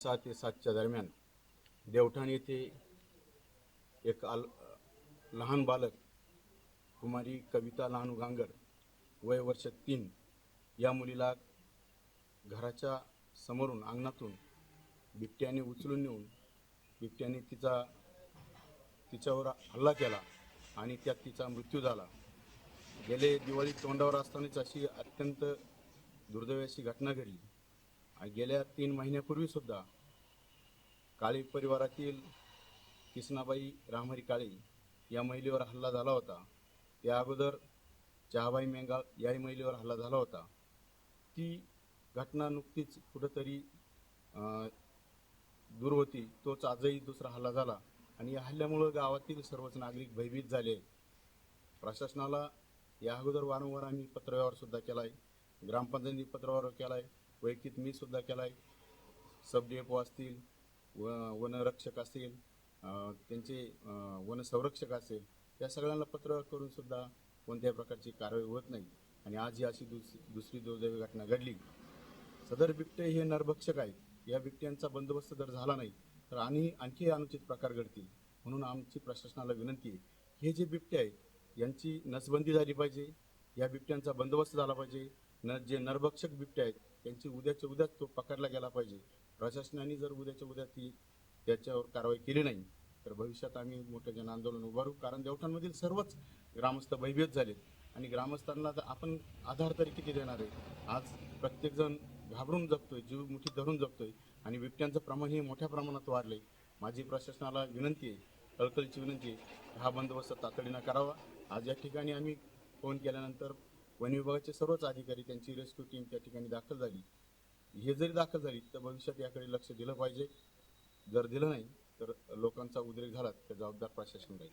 सहा ते सातच्या दरम्यान देवठाण येथे एक आल लहान बालक कुमारी कविता लहानू गांगर वय वर्ष तीन या मुलीला घराच्या समोरून अंगणातून बिबट्याने उचलून नेऊन बिबट्याने तिचा तिच्यावर हल्ला केला आणि त्यात तिचा मृत्यू झाला. गेले दिवाळी तोंडावर असतानाच अशी अत्यंत दुर्दैवी अशी घटना घडली. गेल्या तीन महिन्यापूर्वी सुद्धा काळी परिवारातील किसनाबाई रामहरी काळे या महिलेवर हल्ला झाला होता. त्या अगोदर चहाबाई मेंगाळ याही महिलेवर हल्ला झाला होता. ती घटना नुकतीच कुठंतरी दूर होती. तोच आजही दुसरा हल्ला झाला. आणि या हल्ल्यामुळं गावातील सर्वच नागरिक भयभीत झाले. प्रशासनाला या अगोदर वारंवार आम्ही पत्रव्यवहारसुद्धा केला आहे ग्रामपंचायतीने पत्रव्यवहार केला आहे वैयक्तिक मी सुद्धा केला आहे सब डी असतील व वनरक्षक असतील त्यांचे वनसंरक्षक असेल या सगळ्यांना पत्र करून सुद्धा कोणत्याही प्रकारची कारवाई होत नाही. आणि आज ही अशी दुस दुसरी दुर्दैवी घटना घडली. सदर बिबटे हे नरभक्षक आहेत. या बिबट्यांचा बंदोबस्त जर झाला नाही तर आणि आणखी अनुचित प्रकार घडतील म्हणून आमची प्रशासनाला विनंती आहे. हे जे बिबटे आहेत यांची नसबंदी झाली पाहिजे. या बिबट्यांचा बंदोबस्त झाला पाहिजे. न जे नरभक्षक बिबटे आहेत त्यांची उद्याच्या उद्याच तो पकडला गेला पाहिजे. प्रशासनाने जर उद्याच्या उद्या ती त्याच्यावर कारवाई केली नाही तर भविष्यात आम्ही मोठं जन आंदोलन उभारू. कारण देवठांमधील सर्वच ग्रामस्थ भयभीत झालेत आणि ग्रामस्थांना आपण आधार तरी किती देणार आहे? आज प्रत्येकजण घाबरून जगतोय जीव मुठी धरून जगतोय. आणि बिबट्यांचं प्रमाण हे मोठ्या प्रमाणात वाढलंय. माझी प्रशासनाला विनंती आहे कळकळीची विनंती आहे हा बंदोबस्त तातडीनं करावा. आज या ठिकाणी आम्ही फोन केल्यानंतर वन विभागाचे सर्वच अधिकारी त्यांची रेस्क्यू टीम त्या ठिकाणी दाखल झाली. हे जरी दाखल झाली तर भविष्यात याकडे लक्ष दिलं पाहिजे. जर दिलं नाही तर लोकांचा उद्रेक झाला तर जबाबदार प्रशासन राहील.